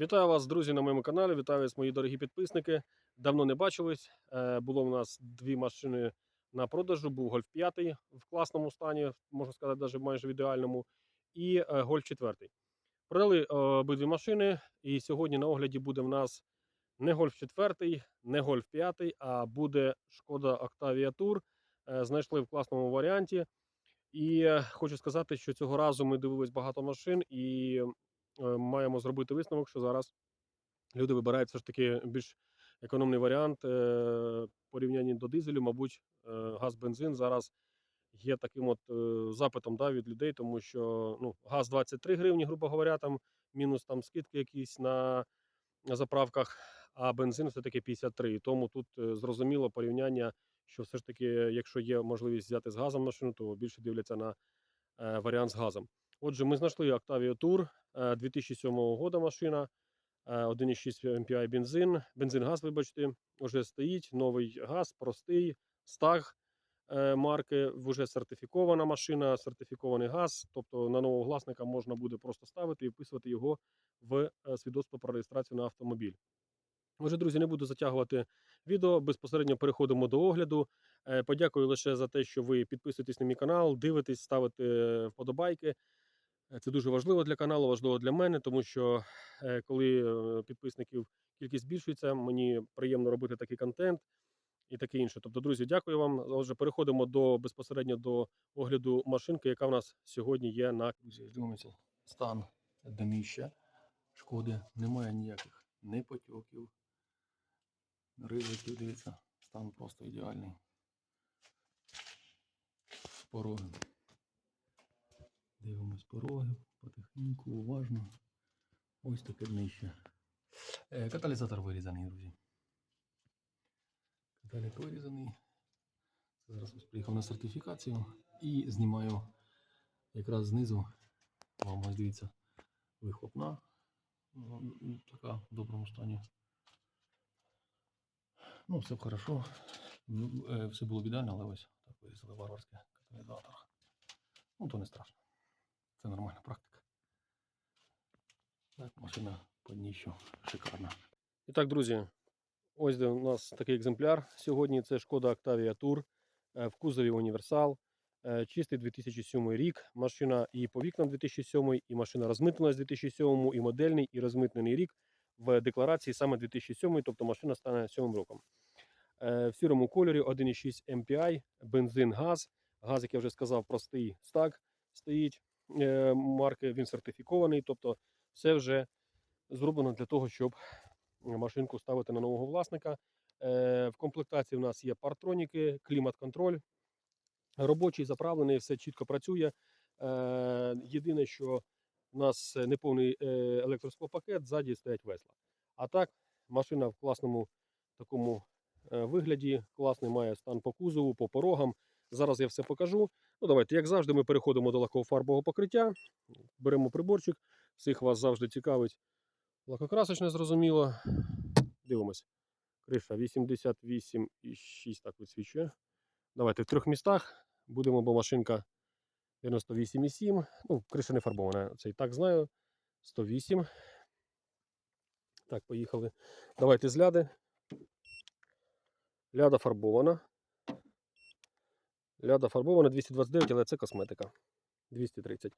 Вітаю вас, друзі, на моєму каналі. Вітаю вас, мої дорогі підписники. Давно не бачились. Е, Було у нас дві машини на продажу. Був Гольф 5 в класному стані, можна сказати, навіть майже в ідеальному, і е, Гольф 4. Продали е, обидві машини, і сьогодні на огляді буде в нас не Гольф 4, не Гольф 5, а буде Шкода Octavia Tour. Знайшли в класному варіанті. І хочу сказати, що цього разу ми дивились багато машин і маємо зробити висновок, що зараз люди вибирають все ж таки більш економний варіант е, порівнянні до дизелю. Мабуть, е, газ-бензин зараз є таким от е, запитом да, від людей, тому що ну, газ 23 гривні, грубо говоря, там мінус там скидки якісь на, заправках, а бензин все-таки 53. І тому тут е, зрозуміло порівняння, що все ж таки, якщо є можливість взяти з газом машину, то більше дивляться на е, варіант з газом. Отже, ми знайшли Octavia Tour е, 2007 року машина, е, 1,6 MPI бензин, бензин-газ, вибачте, вже стоїть, новий газ, простий, стаг е, марки, вже сертифікована машина, сертифікований газ, тобто на нового власника можна буде просто ставити і вписувати його в е, свідоцтво про реєстрацію на автомобіль. Отже, друзі, не буду затягувати відео. Безпосередньо переходимо до огляду. Е, Подякую лише за те, що ви підписуєтесь на мій канал, дивитесь, ставите е, вподобайки. Е, Це дуже важливо для каналу, важливо для мене, тому що е, коли е, підписників кількість збільшується, мені приємно робити такий контент і таке інше. Тобто, друзі, дякую вам. Отже, переходимо до безпосередньо до огляду машинки, яка в нас сьогодні є на дивимося стан днища шкоди. Немає ніяких не потьоків, ризиків. Дивіться, стан просто ідеальний. Пороги. Дивимось пороги, потихеньку, уважно. Ось таке днище. Е, Каталізатор вирізаний, друзі. Каталізатор вирізаний. Це зараз ось приїхав на сертифікацію і знімаю якраз знизу. Вам ось дивіться вихлопна. Ну, Така в доброму стані. Ну, все хорошо. Е, Все було б ідеально, але ось так вирізали варварське каталізатор. Ну, то не страшно. Це нормальна практика. Так, машина по дніщу шикарна. І так, друзі, ось де у нас такий екземпляр сьогодні. Це шкода Octavia Tour е, в кузові універсал. Е, Чистий 2007 рік. Машина і по вікнам 2007, і машина розмитнена з 2007, і модельний, і розмитнений рік в декларації саме 2007, тобто машина стане 7 роком. Е, В сірому кольорі 1,6 MPI, бензин, газ. Газ, як я вже сказав, простий стак стоїть марки, він сертифікований, тобто все вже зроблено для того, щоб машинку ставити на нового власника. Е, В комплектації в нас є партроніки, клімат-контроль, робочий, заправлений, все чітко працює. Е, Єдине, що у нас неповний е, електросклопакет, ззаді стоять весла. А так, машина в класному такому е, вигляді, класний має стан по кузову, по порогам. Зараз я все покажу. Ну, давайте, як завжди, ми переходимо до лакофарбового покриття, беремо приборчик. Всіх вас завжди цікавить лакокрасочне, зрозуміло. Дивимось. Криша 88,6 так висвічує. Давайте в трьох містах будемо, бо машинка 98,7. Ну, криша не фарбована, це і так знаю. 108. Так, поїхали. Давайте з ляди. Ляда фарбована. Ляда фарбована 229, але це косметика. 230.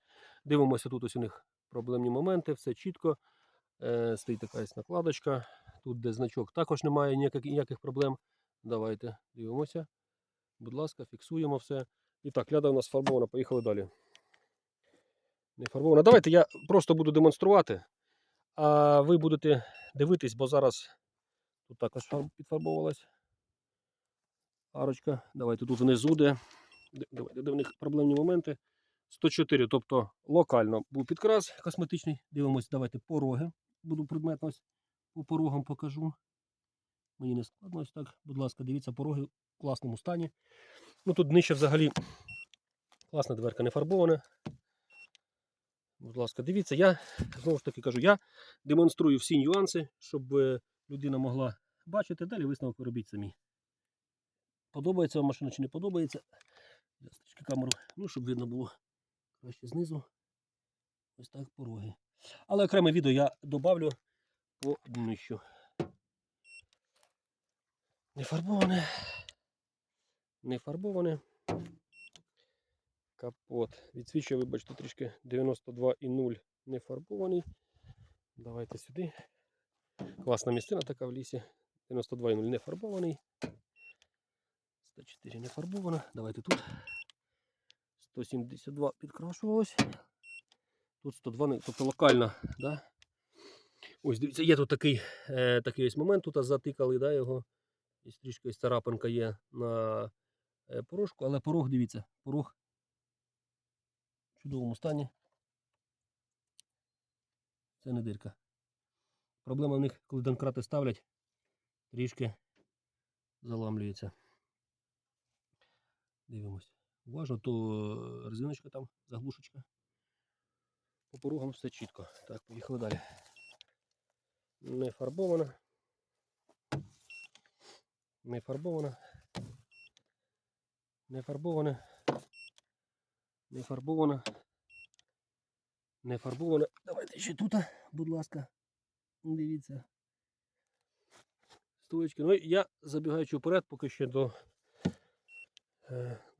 Дивимося, тут ось у них проблемні моменти, все чітко. Е, стоїть така накладочка. Тут, де значок, також немає ніяких, ніяких проблем. Давайте дивимося. Будь ласка, фіксуємо все. І так, ляда у нас фарбована, поїхали далі. Не фарбована. Давайте я просто буду демонструвати, а ви будете дивитись, бо зараз тут також фарб- підфарбовувалась арочка. Давайте тут внизу, де, давайте, де в них проблемні моменти. 104, тобто локально був підкрас косметичний. Дивимось, давайте пороги. Буду предметно ось по порогам покажу. Мені не складно ось так. Будь ласка, дивіться, пороги в класному стані. Ну тут нижче взагалі класна дверка не фарбована. Будь ласка, дивіться, я знову ж таки кажу, я демонструю всі нюанси, щоб е, людина могла бачити. Далі висновок робіть самі. Подобається вам машина чи не подобається. Я трішки камеру, ну, щоб видно було краще знизу. Ось так пороги. Але окреме відео я добавлю по днищу. Не фарбоване. Не фарбоване. Капот. Відсвічує, вибачте, трішки 92,0 не фарбований. Давайте сюди. Класна місцина така в лісі. 92,0 не фарбований. 104 не фарбована. Давайте тут. 172 підкрашувалось. Тут 102, тобто локально, да? Ось дивіться, є тут такий, е, такий ось момент, тут затикали да, його. І трішки ось царапинка є на е, порожку, але порог, дивіться, порог в чудовому стані. Це не дирка. Проблема в них, коли донкрати ставлять, трішки заламлюється. Дивимось. Уважно, то е, резиночка там, заглушечка. По порогам все чітко. Так, поїхали далі. Не фарбована. Не фарбована. Не фарбована. Не фарбована. Не фарбована. Давайте ще тут, будь ласка. Дивіться. Стоечки. Ну, я забігаючи вперед, поки ще до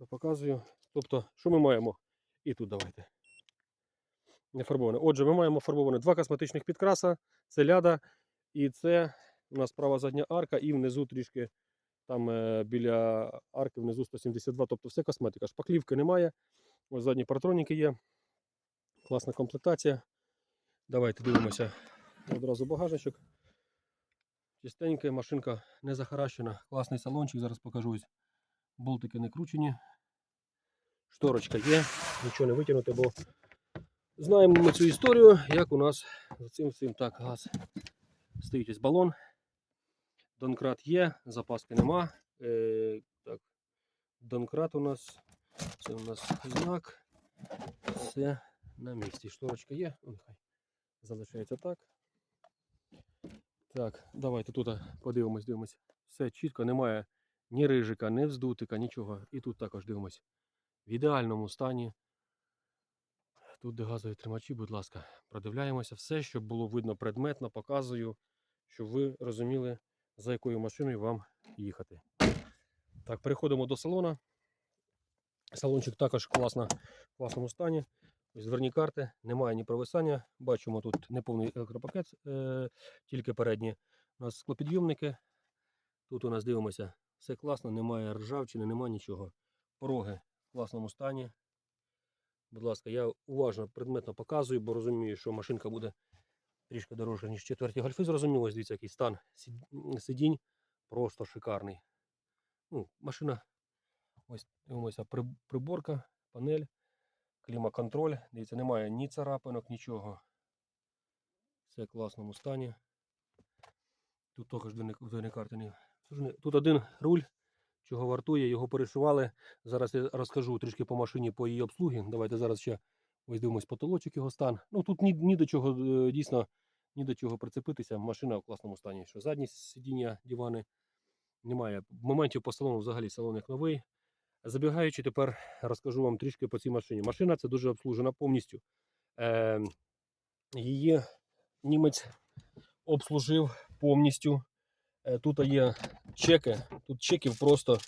показую. Тобто, що ми маємо? І тут давайте. Не фарбоване. Отже, ми маємо фарбоване два косметичних підкраса. Це ляда. І це у нас права задня арка, і внизу трішки там е, біля арки внизу 172, тобто все косметика. Шпаклівки немає. Ось задні партроніки є. Класна комплектація. Давайте дивимося одразу багажничок. Чистенька, машинка не захаращена. Класний салончик, зараз покажу. ось. Болтики не кручені. Шторочка є, нічого не витягнути, бо знаємо ми цю історію, як у нас за цим всім так газ. Стоїть ось балон. Донкрат є, запаски нема. Е, так. Донкрат у нас. Це у нас знак. Все на місці. Шторочка є. Нехай залишається так. Так, давайте тут подивимось, дивимось. Все чітко, немає ні рижика, ні вздутика, нічого. І тут також дивимось. В ідеальному стані. Тут де газові тримачі, будь ласка, продивляємося все, щоб було видно предметно, показую, щоб ви розуміли, за якою машиною вам їхати. Так, переходимо до салона. Салончик також класно, в класному стані. Ось дверні карти, немає ні провисання. Бачимо тут неповний електропакет, е, тільки передні. У нас склопідйомники. Тут у нас дивимося, все класно, немає ржавчини, немає нічого. Пороги в класному стані. Будь ласка, я уважно предметно показую, бо розумію, що машинка буде трішки дорожча, ніж четверті гольфи. Зрозуміло, дивіться, який стан сидінь. Просто шикарний. Ну, машина, ось дивимося, приборка, панель, клімаконтроль. Дивіться, немає ні царапинок, нічого. Все в класному стані. Тут також двойні карти. не- Тут один руль, чого вартує, його перешивали. Зараз я розкажу трішки по машині, по її обслугі. Давайте зараз ще ось дивимось потолочок його стан. Ну тут ні, ні до чого е, дійсно ні до чого прицепитися. Машина в класному стані. Що задні сидіння, дивани немає. Моментів по салону взагалі салон як новий. Забігаючи, тепер розкажу вам трішки по цій машині. Машина це дуже обслужена повністю. Е, її німець обслужив повністю. Е, Тут є чеки. Тут чеків просто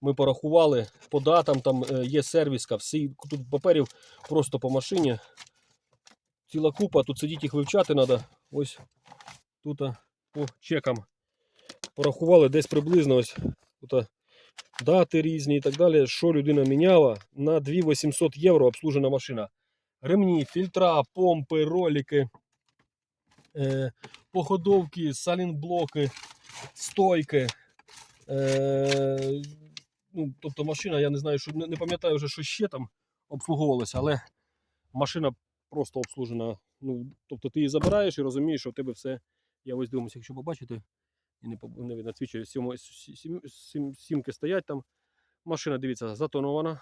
ми порахували по датам, там е, є сервіска, всі тут паперів просто по машині. Ціла купа, тут сидіти їх вивчати треба. Ось тут по чекам порахували десь приблизно ось тут дати різні і так далі. Що людина міняла на 2800 євро обслужена машина. Ремні, фільтра, помпи, ролики, походовки, салінблоки, стойки. Е, ну, тобто машина, я не знаю, що не, не пам'ятаю вже, що ще там обслуговувалося, але машина просто обслужена. Ну, тобто ти її забираєш і розумієш, що в тебе все. Я ось дивимося, якщо побачите, і не, не видно свічі, сім, сім, сім, сімки стоять там. Машина, дивіться, затонована.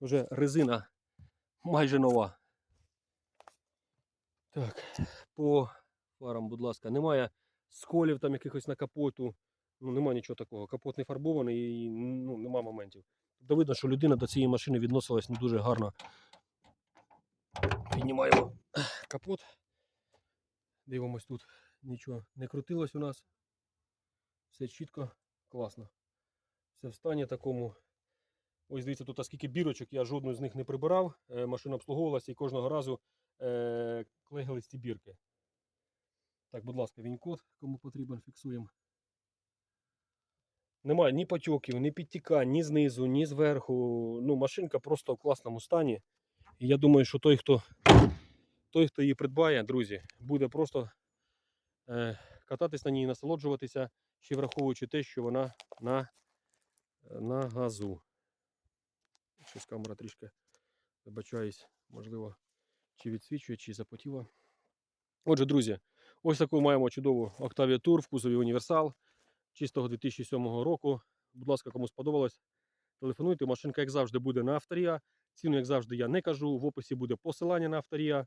Вже резина майже нова. Так, по фарам, будь ласка, немає сколів там якихось на капоту. Ну, нема нічого такого. Капот не фарбований і ну, нема моментів. Тобто видно, що людина до цієї машини відносилась не дуже гарно. Піднімаємо капот. Дивимось тут. Нічого не крутилось у нас. Все чітко, класно. Все в стані такому. Ось дивіться, тут а скільки бірочок, я жодної з них не прибирав. Е, машина обслуговувалася і кожного разу е, клеїлись ці бірки. Так, будь ласка, він-код, кому потрібен, фіксуємо. Немає ні потьоків, ні підтікань, ні знизу, ні зверху. Ну, машинка просто в класному стані. І я думаю, що той, хто, той, хто її придбає, друзі, буде просто е, кататись на ній, насолоджуватися, ще враховуючи те, що вона на, на газу. Щось камера трішки, вибачаюсь, можливо, чи відсвічує, чи запотіла. Отже, друзі, ось таку маємо чудову Octavia Tour в кузові універсал чистого 2007 року. Будь ласка, кому сподобалось, телефонуйте. Машинка, як завжди, буде на авторія. Ціну, як завжди, я не кажу. В описі буде посилання на авторія.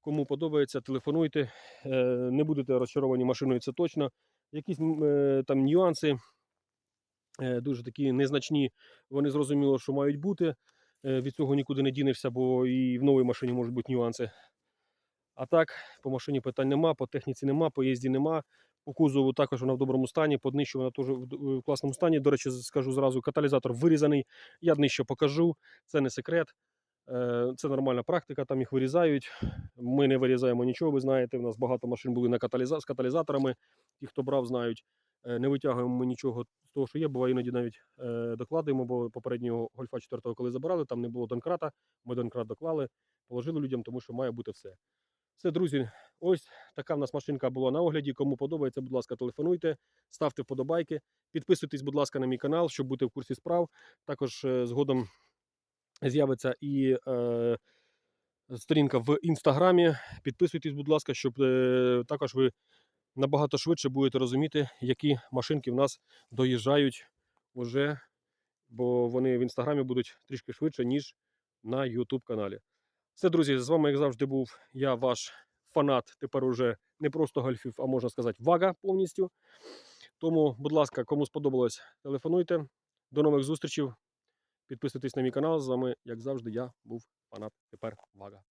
Кому подобається, телефонуйте. Е, Не будете розчаровані машиною, це точно. Якісь е, там нюанси е, дуже такі незначні. Вони зрозуміло, що мають бути. Від цього нікуди не дінешся, бо і в новій машині можуть бути нюанси. А так, по машині питань нема, по техніці нема, по їзді нема. По кузову також вона в доброму стані, по днищу вона теж в класному стані. До речі, скажу зразу, каталізатор вирізаний. Я днище покажу, це не секрет. Е, Це нормальна практика, там їх вирізають. Ми не вирізаємо нічого, ви знаєте. У нас багато машин були на каталіза... з каталізаторами. Ті, хто брав, знають. Е, Не витягуємо ми нічого з того, що є. Буває іноді навіть е, докладуємо, бо попереднього гольфа 4-го, коли забирали, там не було донкрата. Ми донкрат доклали, положили людям, тому що має бути все. Все, друзі, ось така в нас машинка була на огляді. Кому подобається, будь ласка, телефонуйте, ставте вподобайки, підписуйтесь, будь ласка, на мій канал, щоб бути в курсі справ. Також е, згодом з'явиться і е, сторінка в інстаграмі. Підписуйтесь, будь ласка, щоб е, також ви набагато швидше будете розуміти, які машинки в нас доїжджають уже, бо вони в інстаграмі будуть трішки швидше, ніж на YouTube каналі. Все, друзі, з вами, як завжди, був я, ваш фанат. Тепер уже не просто гольфів, а можна сказати, вага повністю. Тому, будь ласка, кому сподобалось, телефонуйте. До нових зустрічей. Підписуйтесь на мій канал. З вами, як завжди, я був фанат. Тепер вага.